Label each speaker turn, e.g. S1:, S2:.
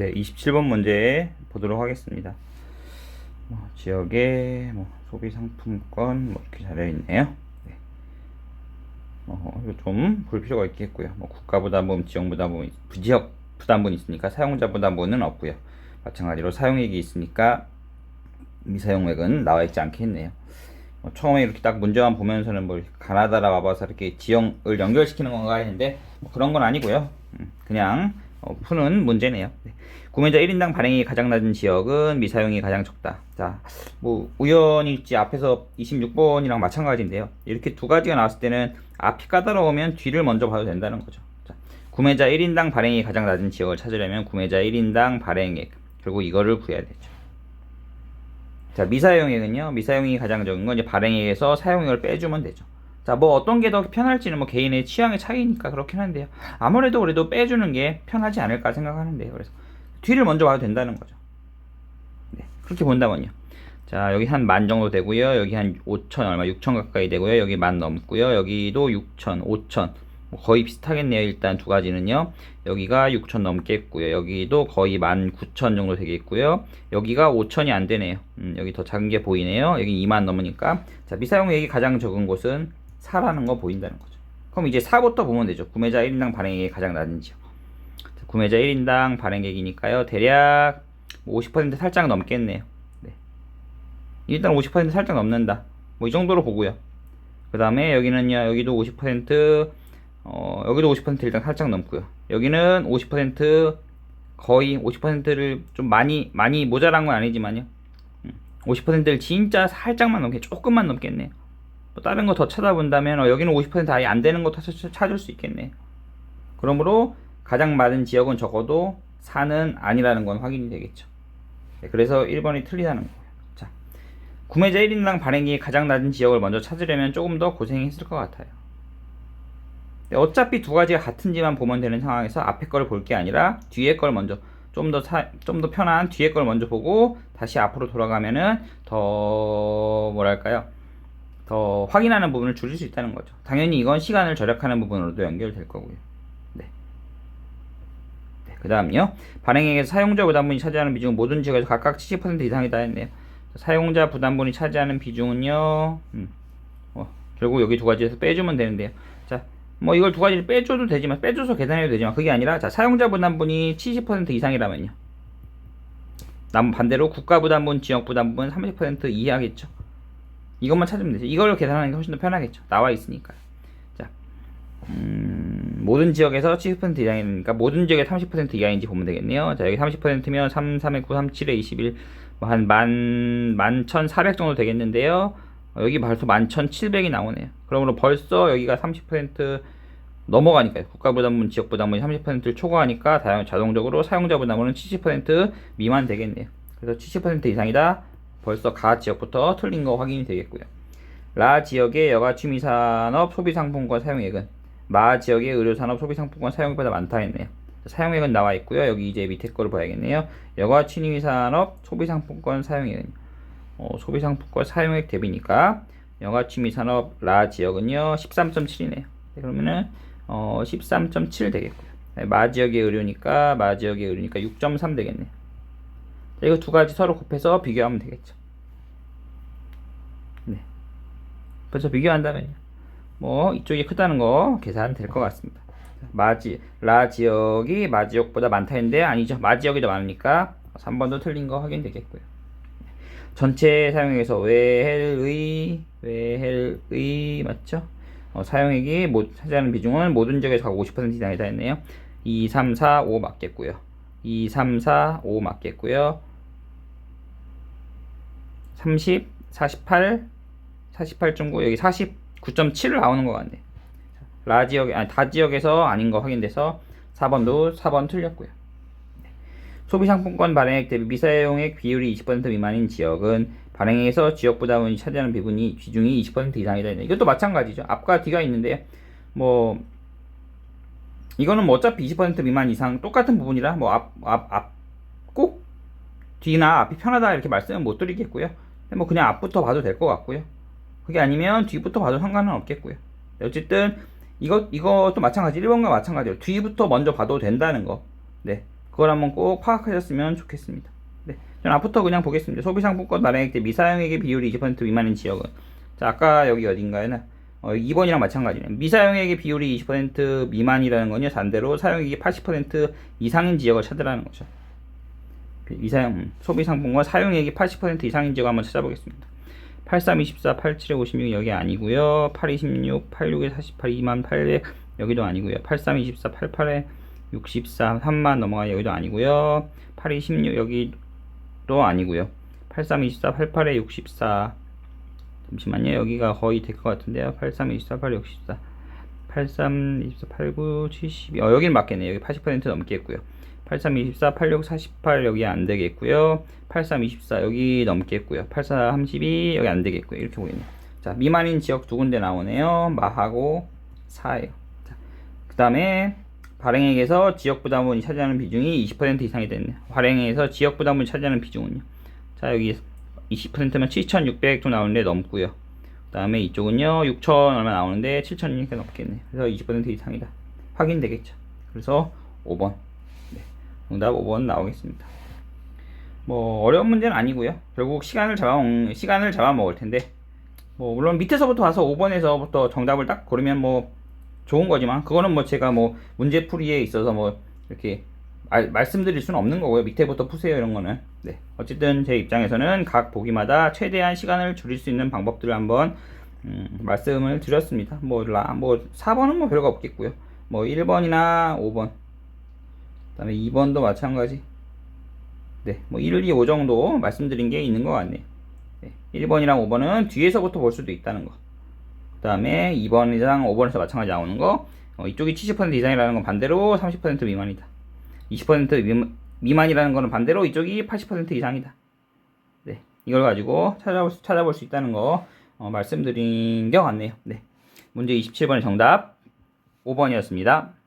S1: 네, 27번 문제 보도록 하겠습니다. 뭐, 지역의 뭐, 소비 상품권 뭐 이렇게 잘려 있네요. 네. 어, 이거 좀 볼 필요가 있겠고요. 뭐 국가 부담분, 지역 부담분, 부지역 부담분 있으니까 사용자 부담분은 없고요. 마찬가지로 사용액이 있으니까 미사용액은 나와 있지 않겠네요. 뭐 처음에 이렇게 딱 문제만 보면서는 뭐 가나다라 와봐서 이렇게 지형을 연결시키는 건가 했는데 뭐 그런 건 아니고요. 음, 그냥 어, 푸는 문제네요. 네. 구매자 1인당 발행이 가장 낮은 지역은 미사용이 가장 적다. 자, 뭐 우연일지 앞에서 26번이랑 마찬가지인데요. 이렇게 두 가지가 나왔을 때는 앞이 까다로우면 뒤를 먼저 봐도 된다는 거죠. 자, 구매자 1인당 발행이 가장 낮은 지역을 찾으려면 구매자 1인당 발행액 결국 이거를 구해야 되죠. 자, 미사용액은요. 미사용이 가장 적은 건 이제 발행액에서 사용액을 빼주면 되죠. 자, 뭐 어떤 게 더 편할지는 뭐 개인의 취향의 차이니까 그렇긴 한데요. 아무래도 그래도 빼주는 게 편하지 않을까 생각하는데요. 그래서 뒤를 먼저 봐도 된다는 거죠. 네, 그렇게 본다면요. 자, 여기 한 만 정도 되고요. 여기 한 5천 얼마, 6천 가까이 되고요. 여기 만 넘고요. 여기도 6천, 5천. 뭐 거의 비슷하겠네요. 일단 두 가지는요. 여기가 6천 넘겠고요. 여기도 거의 19,000 정도 되겠고요. 여기가 5천이 안 되네요. 음, 여기 더 작은 게 보이네요. 여기 2만 넘으니까. 자, 미사용액이 가장 적은 곳은 4라는 거 보인다는 거죠. 그럼 이제 4부터 보면 되죠. 구매자 1인당 발행액이 가장 낮은 지역. 자, 구매자 1인당 발행액이니까요. 대략 50% 살짝 넘겠네요. 네. 일단 50% 살짝 넘는다. 뭐 이 정도로 보고요. 그 다음에 여기는요, 여기도 50%, 어, 여기도 50% 일단 살짝 넘고요. 여기는 50% 거의 50%를 좀 많이, 많이 모자란 건 아니지만요. 50%를 진짜 살짝만 넘게, 조금만 넘겠네요. 뭐 다른 거 더 찾아본다면, 어, 여기는 50% 아예 안 되는 것도 찾- 찾을 수 있겠네요. 그러므로 가장 많은 지역은 적어도 4는 아니라는 건 확인이 되겠죠. 네, 그래서 1번이 틀리다는 거예요. 자, 구매자 1인당 발행이 가장 낮은 지역을 먼저 찾으려면 조금 더 고생했을 것 같아요. 네, 어차피 두 가지가 같은지만 보면 되는 상황에서 앞에 거를 볼게 아니라 뒤에 걸 먼저 좀더 좀 더 편한 뒤에 걸 먼저 보고 다시 앞으로 돌아가면은 더 뭐랄까요? 더 확인하는 부분을 줄일 수 있다는 거죠. 당연히 이건 시간을 절약하는 부분으로도 연결될 거고요. 네. 네, 그 다음요. 발행액에서 사용자 부담분이 차지하는 비중은 모든 지역에서 각각 70% 이상이다 했네요. 사용자 부담분이 차지하는 비중은요. 음, 어, 결국 여기 두 가지에서 빼주면 되는데요. 자, 뭐 이걸 두 가지를 빼줘도 되지만 빼줘서 계산해도 되지만 그게 아니라 자 사용자 부담분이 70% 이상이라면요. 남 반대로 국가 부담분, 지역 부담분 30% 이하겠죠. 이것만 찾으면 되죠. 이걸 계산하는 게 훨씬 더 편하겠죠. 나와 있으니까. 자, 음, 모든 지역에서 70% 이상이니까 모든 지역에 30% 이하인지 보면 되겠네요. 자, 여기 30%면 3, 3에 9, 3, 7에 21, 뭐한 만, 만 1,400 정도 되겠는데요. 어, 여기 벌써 11,700이 나오네요. 그러므로 벌써 여기가 30% 넘어가니까요. 국가부담분, 지역부담분이 30%를 초과하니까 다- 자동적으로 사용자 부담분은 70% 미만 되겠네요. 그래서 70% 이상이다. 벌써 가 지역부터 틀린 거 확인이 되겠고요. 라 지역의 여가 취미산업 소비상품권 사용액은 마 지역의 의료산업 소비상품권 사용액보다 많다 했네요. 사용액은 나와 있고요. 여기 이제 밑에 거를 봐야겠네요. 여가 취미산업 소비상품권 사용액은 어, 소비상품권 사용액 대비니까 여가 취미산업 라 지역은요 13.7이네요. 그러면은 어, 13.7 되겠고요. 네, 마 지역의 의료니까 마 지역의 의료니까 6.3 되겠네요. 자, 이거 두 가지 서로 곱해서 비교하면 되겠죠. 네. 벌써 비교한다면요. 뭐 이쪽이 크다는 거 계산 될 것 같습니다. 마지 라 지역이 마 지역보다 많다 했는데 아니죠. 마 지역이 더 많으니까 3번도 틀린 거 확인되겠고요. 전체 사용액에서 외헬의 외헬의 맞죠? 어, 사용액이 모, 차지하는 비중은 모든 지역에서 각50% 이상이다 했네요. 2, 3, 4, 5 맞겠고요. 2, 3, 4, 5 맞겠고요. 30, 48, 48.9 여기 49.7을 나오는 것 같네. 라 지역 아니 다 지역에서 아닌 거 확인돼서 4번도 4번 틀렸고요. 네. 소비상품권 발행액 대비 미사용액 비율이 20% 미만인 지역은 발행액에서 지역 부담이 차지하는 비분이 비중이 20% 이상이다. 이것도 마찬가지죠. 앞과 뒤가 있는데 뭐 이거는 뭐 어차피 20% 미만 이상 똑같은 부분이라 뭐 앞 앞 앞 꼭 뒤나 앞이 편하다 이렇게 말씀은 못 드리겠고요. 뭐 그냥 앞부터 봐도 될 것 같고요. 그게 아니면 뒤부터 봐도 상관은 없겠고요. 어쨌든 이것 이것도 마찬가지 1번과 마찬가지로 뒤부터 먼저 봐도 된다는 거. 네. 그걸 한번 꼭 파악하셨으면 좋겠습니다. 네. 전 앞부터 그냥 보겠습니다. 소비 상품권 발행액 때 미사용액의 비율이 20% 미만인 지역은 자 아까 여기 어딘가에는 어, 2번이랑 마찬가지네요. 미사용액의 비율이 20% 미만이라는 건요. 반대로 사용액이 80% 이상인 지역을 찾으라는 거죠. 미사용 음, 소비 상품권 사용액이 80% 이상인 지역 한번 찾아보겠습니다. 83, 24, 87에 56 여기 아니고요. 8, 26, 86에 48, 2만 800 여기도 아니고요. 83, 24, 88에 64, 3만 넘어가 여기도 아니고요. 8, 26 여기도 아니고요. 83, 24, 88에 64 잠시만요. 여기가 거의 될 것 같은데요. 83, 24, 8, 64 83, 24, 89, 72 어, 여기는 맞겠네요. 여기 80% 넘겠고요. 83, 24, 86, 48 여기 안 되겠고요. 83, 24 여기 넘겠고요. 84, 32 여기 안 되겠고요. 이렇게 보이네요. 자, 미만인 지역 두 군데 나오네요. 마하고 사예요. 자, 그 다음에 발행액에서 지역 부담분이 차지하는 비중이 20% 이상이 됐네요. 발행액에서 지역 부담분이 차지하는 비중은요. 자, 여기 20%면 7,600 좀 나오는데 넘고요. 그 다음에 이쪽은요, 6,000 얼마 나오는데 7,000이니까 넘겠네. 그래서 20% 이상이다. 확인되겠죠. 그래서 5번. 네. 정답 5번 나오겠습니다. 뭐, 어려운 문제는 아니고요. 결국 시간을 잡아, 시간을 잡아 먹을 텐데, 뭐, 물론 밑에서부터 와서 5번에서부터 정답을 딱 고르면 뭐, 좋은 거지만, 그거는 뭐 제가 뭐, 문제 풀이에 있어서 뭐, 이렇게 말, 말씀드릴 수는 없는 거고요. 밑에부터 푸세요 이런 거는. 네. 어쨌든 제 입장에서는 각 보기마다 최대한 시간을 줄일 수 있는 방법들을 한번 음, 말씀을 드렸습니다. 뭐, 라, 뭐 4번은 뭐 별거 없겠고요. 뭐 1번이나 5번. 그다음에 2번도 마찬가지. 네. 뭐 1, 2, 5 정도 말씀드린 게 있는 것 같네요. 네. 1번이랑 5번은 뒤에서부터 볼 수도 있다는 거. 그 다음에 2번이랑 5번에서 마찬가지 나오는 거. 어, 이쪽이 70% 이상이라는 건 반대로 30% 미만이다. 20% 미만이라는 거는 반대로 이쪽이 80% 이상이다. 네. 이걸 가지고 찾아볼 수, 찾아볼 수 있다는 거 어, 말씀드린 것 같네요. 네. 문제 27번의 정답 5번이었습니다.